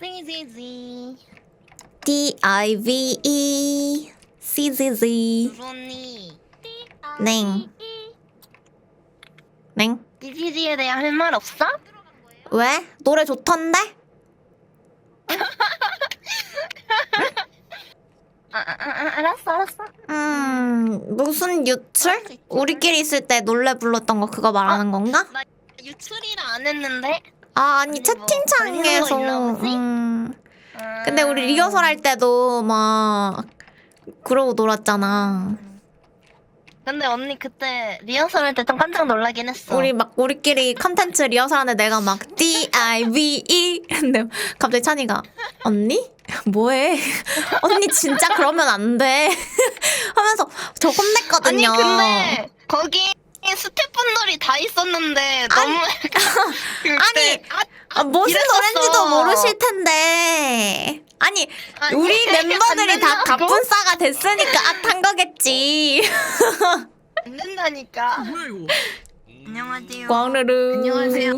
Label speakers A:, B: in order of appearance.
A: CZZ
B: D I V E C Z Z
A: 언니
B: 냉. 냉.
A: CZ에 대해 할 말 없어?
B: 왜? 노래 좋던데?
A: 아, 아, 아, 알았어 알았어
B: 음 무슨 유출? 우리끼리 있을 때 노래 불렀던 거 그거 말하는 건가?
A: 유출이라 안 했는데
B: 아 아니
A: 아니, 뭐
B: 채팅창에서? 음
A: 아.
B: 근데 우리 리허설 할 때도 막 그러고 놀았잖아.
A: 근데 언니 그때 리허설 할 때 좀 깜짝 놀라긴 했어
B: 우리 막 우리끼리 컨텐츠 리허설 하는데 내가 막 D I V E 근데 갑자기 찬이가 언니 뭐해 언니 진짜 그러면 안 돼 하면서 저
A: 아니
B: 혼냈거든요.
A: 근데 거기 스태프분들이 다 있었는데 너무
B: 아니,
A: 아,
B: 아, 무슨
A: 이랬었어.
B: 노래인지도 모르실 텐데. 아니,
A: 아니,
B: 우리 멤버들이 다
A: 안 된다고?
B: 갑분싸가 됐으니까 앗한 거겠지.
A: 안 된다니까
C: 뭐야 이거?
A: 안녕하세요
B: 광르르.
A: 안녕하세요